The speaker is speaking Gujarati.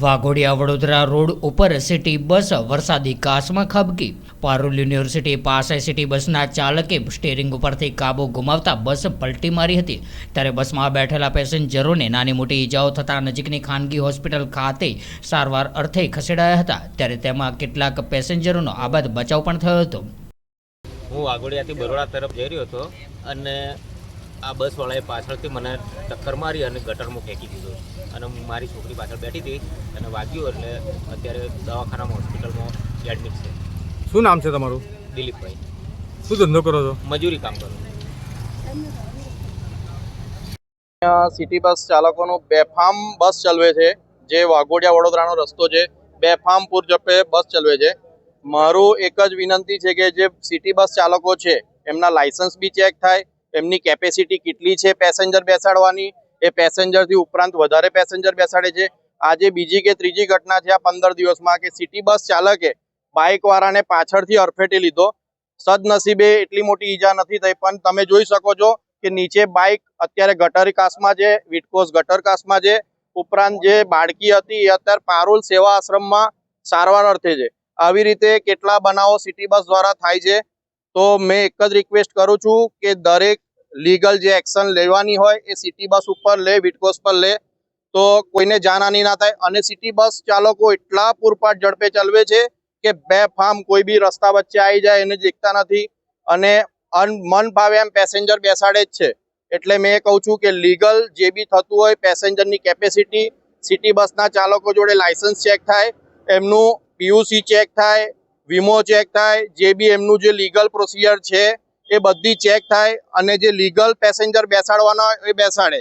વાઘોડિયા વડોદરા રોડ ઉપર સિટી બસ વરસાદી કાસમાં ખાબકી. પારુલ યુનિવર્સિટી પાસે સિટી બસના ચાલકે સ્ટેરિંગ ઉપરથી કાબુ ગુમાવતા બસ પલટી મારી હતી. ત્યારે બસમાં બેઠેલા પેસેન્જરોને નાની મોટી ઈજાઓ થતાં નજીકની ખાનગી હોસ્પિટલ ખાતે સારવાર અર્થે ખસેડાયા હતા. ત્યારે તેમાં કેટલાક પેસેન્જરોનો આબાદ બચાવ પણ થયો હતો. હું વાઘોડિયાથી બરોડા તરફ જઈ રહ્યો હતો અને આ બસવાળાએ પાછળથી મને ટક્કર મારી અને ગટરમાં ફેંકી દીધો. અને મારી છોકરી પાછળ બેઠી હતી અને વાગ્યું એટલે અત્યારે દવાખાનામાં હોસ્પિટલમાં એડમિટ છે. શું નામ છે તમારું? દિલીપભાઈ. શું ધંધો કરો છો? મજૂરી કામ કરો. સિટી બસ ચાલકોનું બેફામ બસ ચલવે છે. જે વાઘોડિયા વડોદરાનો રસ્તો છે. બેફામ પૂરજપે બસ ચલવે છે. મારું એક જ વિનંતી છે કે જે સિટી બસ ચાલકો છે એમના લાયસન્સ બી ચેક થાય એમની કેપેસિટી કેટલી છે પેસેન્જર બેસાડવાની? એ પેસેન્જરથી ઉપરાંત વધારે પેસેન્જર બેસાડે છે. આજે બીજી કે ત્રીજી ઘટના છે આ પંદર દિવસમાં કે સિટી બસ ચાલકે બાઇક વાળાને પાછળથી અરફેટી લીધો. સદનસીબે એટલી મોટી ઈજા નથી થઈ, પણ તમે જોઈ શકો છો કે નીચે બાઇક અત્યારે ગટર કાસમાં છે વિટકોસ ગટર કાસમાં છે. ઉપરાંત જે બાળકી હતી એ અત્યારે પારુલ સેવા આશ્રમમાં સારવાર અર્થે છે. આવી રીતે કેટલા બનાવો સિટી બસ દ્વારા થાય છે? તો મેં એક જ રિક્વેસ્ટ કરું છું કે દરેક લીગલ જે એક્શન લેવાની હોય એ સિટી બસ ઉપર લે વિટકોસ પર લે. તો કોઈને જાનહાની ના થાય. અને સિટી બસ ચાલકો એટલા પૂરપાટ ઝડપે ચલાવે છે કે બે ફામ કોઈ બી રસ્તા વચ્ચે આવી જાય એને દેખતા નથી. અન મન ભાવે એમ પેસેન્જર બેસાડે જ છે. એટલે મેં કહું છું કે લીગલ જે બી થતું હોય પેસેન્જરની કેપેસિટી, સિટી બસના ચાલકો જોડે લાયસન્સ ચેક થાય, એમનું પીયુસી ચેક થાય, વીમો ચેક થાય, જે બી એમનું જે લીગલ પ્રોસિજર છે એ બધી ચેક થાય અને જે લીગલ પેસેન્જર બેસાડવાના હોય એ બેસાડે.